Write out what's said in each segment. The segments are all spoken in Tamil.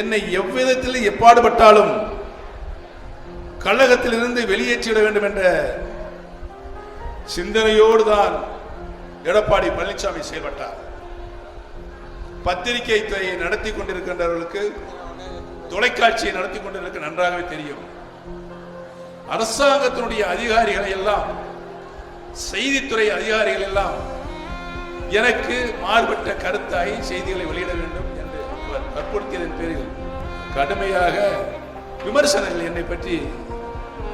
என்னை எவ்விதத்தில் எப்பாடுபட்டாலும் கழகத்திலிருந்து வெளியேற்றிவிட வேண்டும் என்ற சிந்தனையோடு தான் எடப்பாடி பழனிசாமி செயல்பட்டார். பத்திரிகை துறையை நடத்தி கொண்டிருக்கின்றவர்களுக்கு தொலைக்காட்சியை நடத்தி கொண்டிருக்க நன்றாகவே தெரியும். அரசாங்கத்தினுடைய அதிகாரிகளை எல்லாம் செய்தித்துறை அதிகாரிகள் எல்லாம் எனக்கு மாறுபட்ட கருத்தாய் செய்திகளை வெளியிட வேண்டும். என்று பேரில் கடுமையாக விமர்சனங்கள் என்னை பற்றி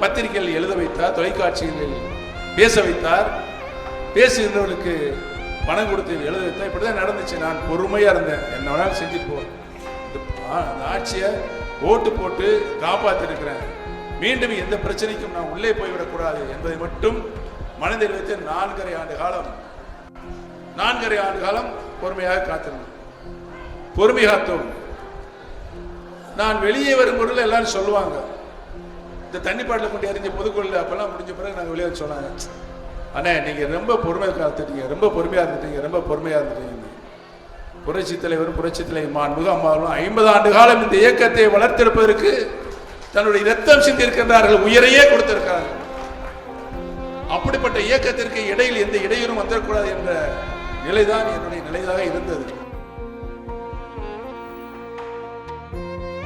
பத்திரிகையில் எழுத வைத்தார் தொலைக்காட்சிகளில் பேச வைத்தார். பேசுகின்றவர்களுக்கு பணம் கொடுத்து எழுத வைத்தார். இப்படிதான் நடந்துச்சு. நான் பொறுமையா இருந்தேன். என்ன வேணாலும் செஞ்சுட்டு போவேன். இந்த ஆட்சியை ஓட்டு போட்டு காப்பாற்றிருக்கிறேன் மீண்டும் எந்த பிரச்சனைக்கும் நான் உள்ளே போய்விடக்கூடாது என்பதை மட்டும் மனதில் வைத்து நான்கரை ஆண்டு காலம் நான்கரை ஆண்டு காலம் பொறுமையாக காத்திருந்தேன். பொறுமை காத்தோம். நான் வெளியே வரும் பொருள் எல்லாரும் சொல்லுவாங்க. இந்த தண்ணி பாட்டில் கொண்டு எறிஞ்ச பொதுக்குள்ள அப்பெல்லாம் முடிஞ்ச பிறகு நாங்கள் வெளியே வந்து சொன்னாங்க அண்ணே நீங்கள் ரொம்ப பொறுமையாக காத்துட்டீங்க ரொம்ப பொறுமையாக இருந்துட்டீங்க ரொம்ப பொறுமையாக இருந்துட்டீங்க புரட்சி தலைவரும் புரட்சி தலைவர் மாண்புக அம்மாவும் ஐம்பது ஆண்டு காலம் இந்த இயக்கத்தை வளர்த்தெடுப்பதற்கு தன்னுடைய இரத்தம் சிந்திருக்கின்றார்கள் உயிரையே கொடுத்திருக்கிறார்கள். அப்படிப்பட்ட இயக்கத்திற்கு இடையில் எந்த இடையூறும் வந்துடக்கூடாது என்ற நிலைதான் என்னுடைய நிலையாக இருந்தது.